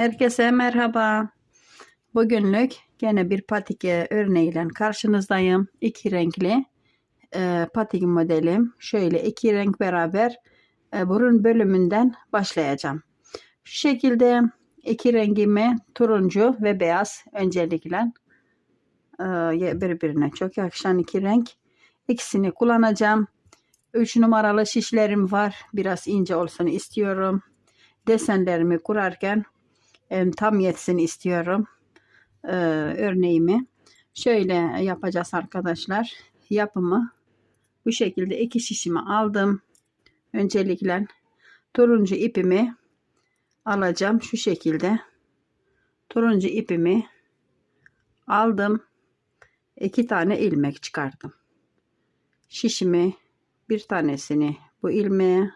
Herkese merhaba. Bugünlük gene bir patik e, örneğiyle karşınızdayım. İki renkli e, patik modelim. Şöyle iki renk beraber e, burun bölümünden başlayacağım. Şu şekilde iki rengimi turuncu ve beyaz öncelikle e, birbirine çok yakışan iki renk. İkisini kullanacağım. 3 numaralı şişlerim var. Biraz ince olsun istiyorum. Desenlerimi kurarken tam yetsin istiyorum. Ee, örneğimi. Şöyle yapacağız arkadaşlar. Yapımı bu şekilde iki şişimi aldım. Öncelikle turuncu ipimi alacağım. Şu şekilde turuncu ipimi aldım. iki tane ilmek çıkardım. Şişimi bir tanesini bu ilmeğe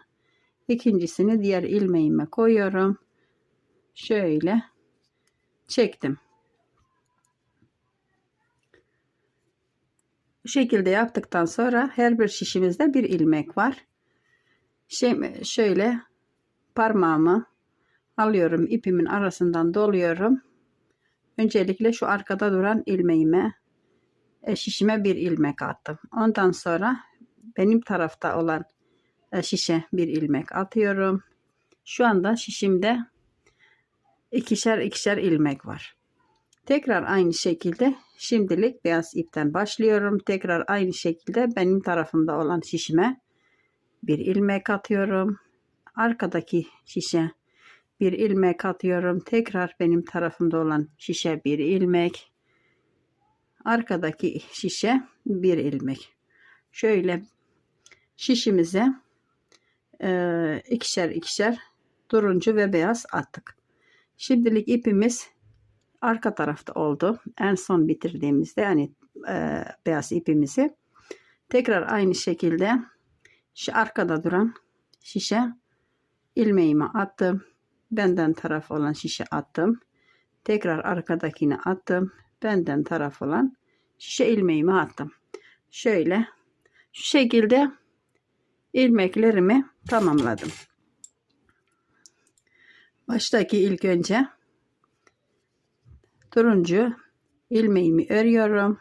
ikincisini diğer ilmeğime koyuyorum şöyle. Çektim. Bu şekilde yaptıktan sonra her bir şişimizde bir ilmek var. Şey, şöyle parmağımı alıyorum ipimin arasından doluyorum. Öncelikle şu arkada duran ilmeğime e, şişime bir ilmek attım. Ondan sonra benim tarafta olan e, şişe bir ilmek atıyorum. Şu anda şişimde ikişer ikişer ilmek var. Tekrar aynı şekilde şimdilik beyaz ipten başlıyorum. Tekrar aynı şekilde benim tarafımda olan şişime bir ilmek atıyorum. Arkadaki şişe bir ilmek atıyorum. Tekrar benim tarafımda olan şişe bir ilmek. Arkadaki şişe bir ilmek. Şöyle şişimize e, ikişer ikişer turuncu ve beyaz attık. Şimdilik ipimiz arka tarafta oldu. En son bitirdiğimizde yani e, beyaz ipimizi tekrar aynı şekilde şu arkada duran şişe ilmeğimi attım. Benden taraf olan şişe attım. Tekrar arkadakini attım. Benden taraf olan şişe ilmeğimi attım. Şöyle şu şekilde ilmeklerimi tamamladım. Baştaki ilk önce turuncu ilmeğimi örüyorum.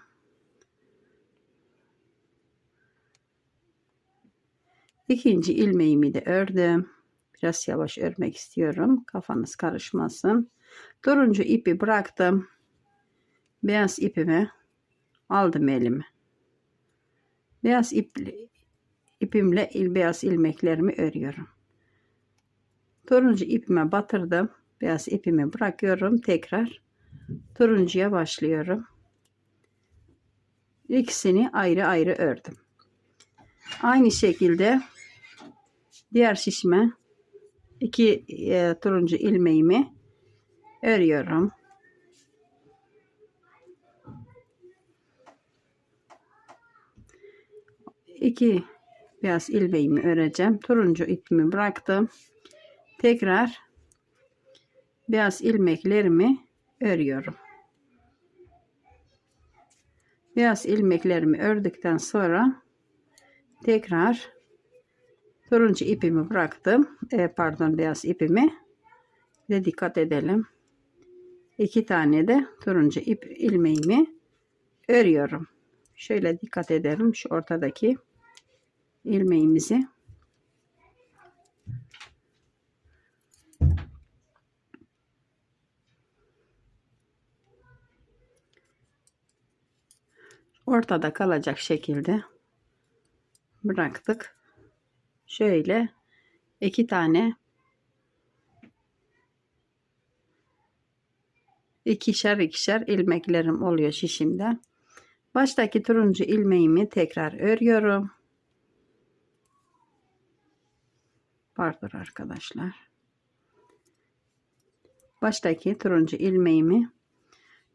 İkinci ilmeğimi de ördüm. Biraz yavaş örmek istiyorum. Kafanız karışmasın. Turuncu ipi bıraktım. Beyaz ipimi aldım elime. Beyaz ip, ipimle beyaz ilmeklerimi örüyorum. Turuncu ipime batırdım. Beyaz ipimi bırakıyorum. Tekrar turuncuya başlıyorum. İkisini ayrı ayrı ördüm. Aynı şekilde diğer şişme iki e, turuncu ilmeğimi örüyorum. İki beyaz ilmeğimi öreceğim. Turuncu ipimi bıraktım. Tekrar beyaz ilmeklerimi örüyorum. Beyaz ilmeklerimi ördükten sonra tekrar turuncu ipimi bıraktım. E, pardon beyaz ipimi de dikkat edelim. İki tane de turuncu ip ilmeğimi örüyorum. Şöyle dikkat edelim şu ortadaki ilmeğimizi ortada kalacak şekilde bıraktık. Şöyle iki tane ikişer ikişer ilmeklerim oluyor şişimde. Baştaki turuncu ilmeğimi tekrar örüyorum. Pardon arkadaşlar. Baştaki turuncu ilmeğimi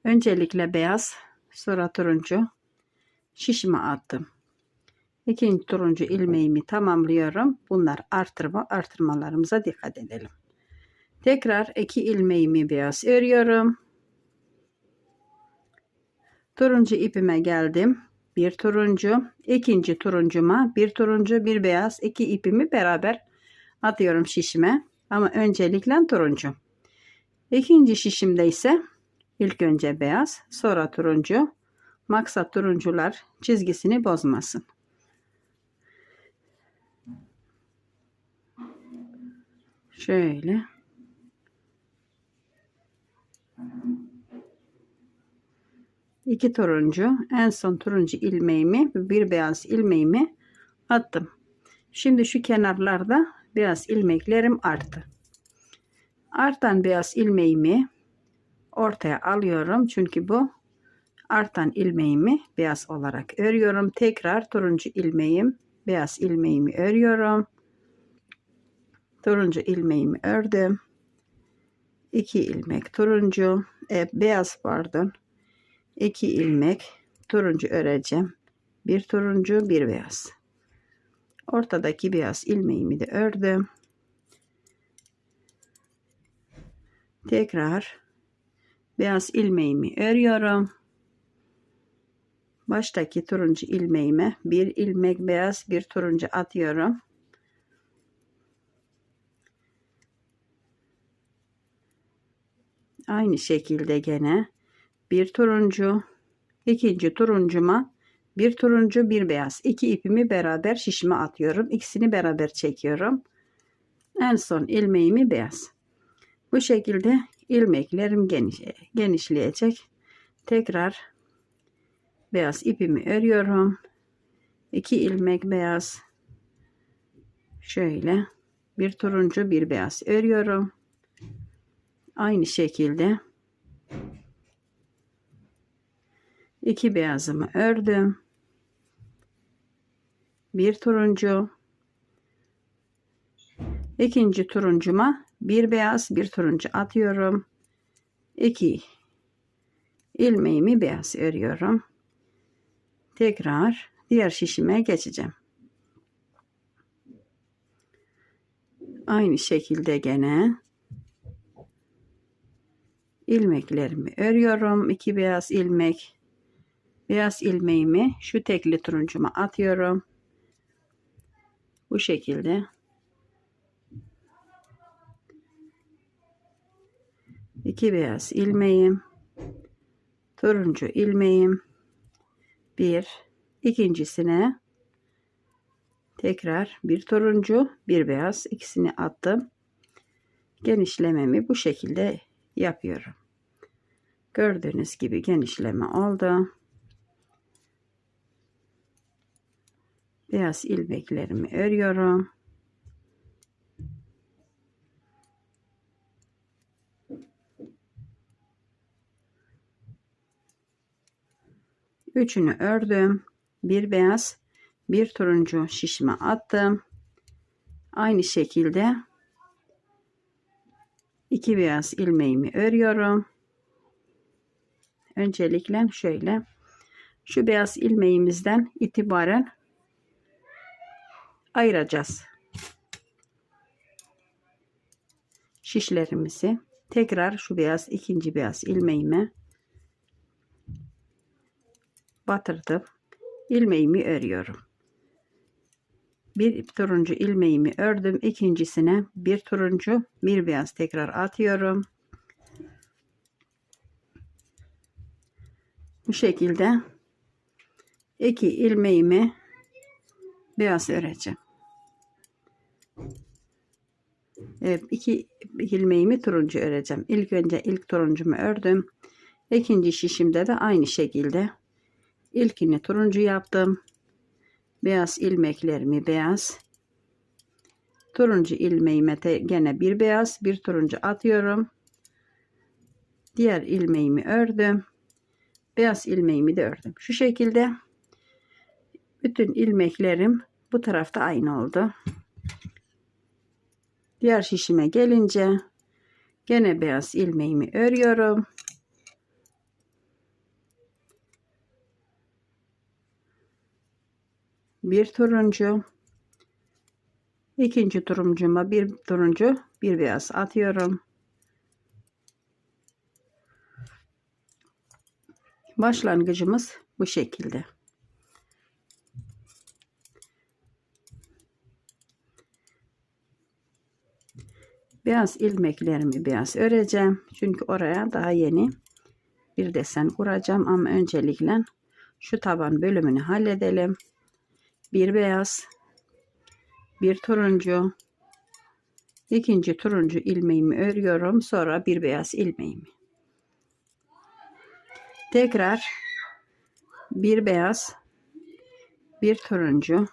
öncelikle beyaz sonra turuncu şişime attım. İkinci turuncu ilmeğimi tamamlıyorum. Bunlar artırma artırmalarımıza dikkat edelim. Tekrar iki ilmeğimi beyaz örüyorum. Turuncu ipime geldim. Bir turuncu, ikinci turuncuma bir turuncu, bir beyaz, iki ipimi beraber atıyorum şişime. Ama öncelikle turuncu. İkinci şişimde ise ilk önce beyaz, sonra turuncu. Maksat turuncular çizgisini bozmasın. Şöyle. İki turuncu, en son turuncu ilmeğimi, bir beyaz ilmeğimi attım. Şimdi şu kenarlarda beyaz ilmeklerim arttı. Artan beyaz ilmeğimi ortaya alıyorum. Çünkü bu artan ilmeğimi beyaz olarak örüyorum. Tekrar turuncu ilmeğim, beyaz ilmeğimi örüyorum. Turuncu ilmeğimi ördüm. 2 ilmek turuncu, e, beyaz pardon. 2 ilmek turuncu öreceğim. Bir turuncu, bir beyaz. Ortadaki beyaz ilmeğimi de ördüm. Tekrar beyaz ilmeğimi örüyorum. Baştaki turuncu ilmeğime bir ilmek beyaz bir turuncu atıyorum. Aynı şekilde gene bir turuncu, ikinci turuncuma bir turuncu bir beyaz. iki ipimi beraber şişime atıyorum. İkisini beraber çekiyorum. En son ilmeğimi beyaz. Bu şekilde ilmeklerim geniş, genişleyecek. Tekrar beyaz ipimi örüyorum. 2 ilmek beyaz. Şöyle bir turuncu bir beyaz örüyorum. Aynı şekilde iki beyazımı ördüm. Bir turuncu. ikinci turuncuma bir beyaz bir turuncu atıyorum. 2 ilmeğimi beyaz örüyorum. Tekrar diğer şişime geçeceğim. Aynı şekilde gene ilmeklerimi örüyorum. 2 beyaz ilmek. Beyaz ilmeğimi şu tekli turuncuma atıyorum. Bu şekilde. iki beyaz ilmeğim. Turuncu ilmeğim. Bir. ikincisine tekrar bir turuncu bir beyaz ikisini attım. Genişlememi bu şekilde yapıyorum. Gördüğünüz gibi genişleme oldu. Beyaz ilmeklerimi örüyorum. Üçünü ördüm. Bir beyaz, bir turuncu şişme attım. Aynı şekilde iki beyaz ilmeğimi örüyorum. Öncelikle şöyle şu beyaz ilmeğimizden itibaren ayıracağız. Şişlerimizi tekrar şu beyaz ikinci beyaz ilmeğime batırdım. ilmeğimi örüyorum. Bir turuncu ilmeğimi ördüm. İkincisine bir turuncu bir beyaz tekrar atıyorum. Bu şekilde iki ilmeğimi beyaz öreceğim. Evet, iki ilmeğimi turuncu öreceğim. İlk önce ilk turuncumu ördüm. İkinci şişimde de aynı şekilde ilkini turuncu yaptım. Beyaz ilmeklerimi beyaz. Turuncu ilmeğime de gene bir beyaz bir turuncu atıyorum. Diğer ilmeğimi ördüm. Beyaz ilmeğimi de ördüm. Şu şekilde bütün ilmeklerim bu tarafta aynı oldu. Diğer şişime gelince gene beyaz ilmeğimi örüyorum. Bir turuncu. ikinci turuncuma bir turuncu, bir beyaz atıyorum. Başlangıcımız bu şekilde. Beyaz ilmeklerimi biraz öreceğim. Çünkü oraya daha yeni bir desen kuracağım ama öncelikle şu taban bölümünü halledelim. Bir beyaz, bir turuncu, ikinci turuncu ilmeğimi örüyorum. Sonra bir beyaz ilmeğimi. Tekrar bir beyaz, bir turuncu,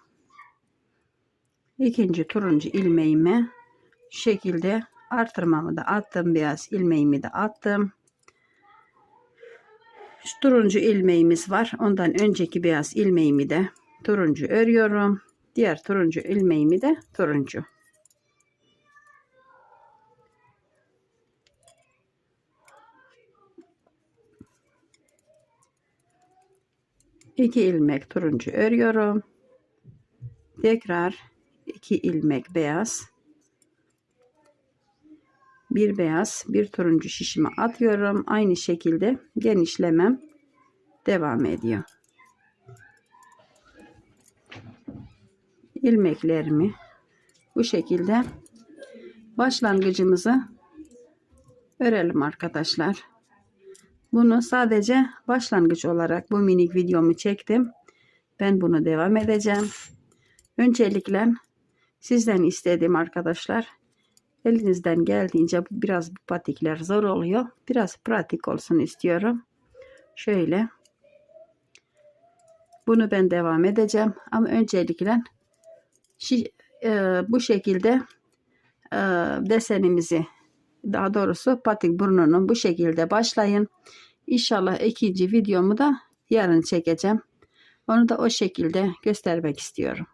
ikinci turuncu ilmeğimi şekilde artırmamı da attım. Beyaz ilmeğimi de attım. Şu turuncu ilmeğimiz var. Ondan önceki beyaz ilmeğimi de turuncu örüyorum. Diğer turuncu ilmeğimi de turuncu. İki ilmek turuncu örüyorum. Tekrar iki ilmek beyaz. Bir beyaz, bir turuncu şişime atıyorum. Aynı şekilde genişlemem devam ediyor. İlmeklerimi bu şekilde başlangıcımızı örelim arkadaşlar. Bunu sadece başlangıç olarak bu minik videomu çektim. Ben bunu devam edeceğim. Öncelikle sizden istediğim arkadaşlar elinizden geldiğince biraz bu patikler zor oluyor. Biraz pratik olsun istiyorum. Şöyle bunu ben devam edeceğim ama öncelikle e, bu şekilde e, desenimizi daha doğrusu patik burnunun bu şekilde başlayın. İnşallah ikinci videomu da yarın çekeceğim. Onu da o şekilde göstermek istiyorum.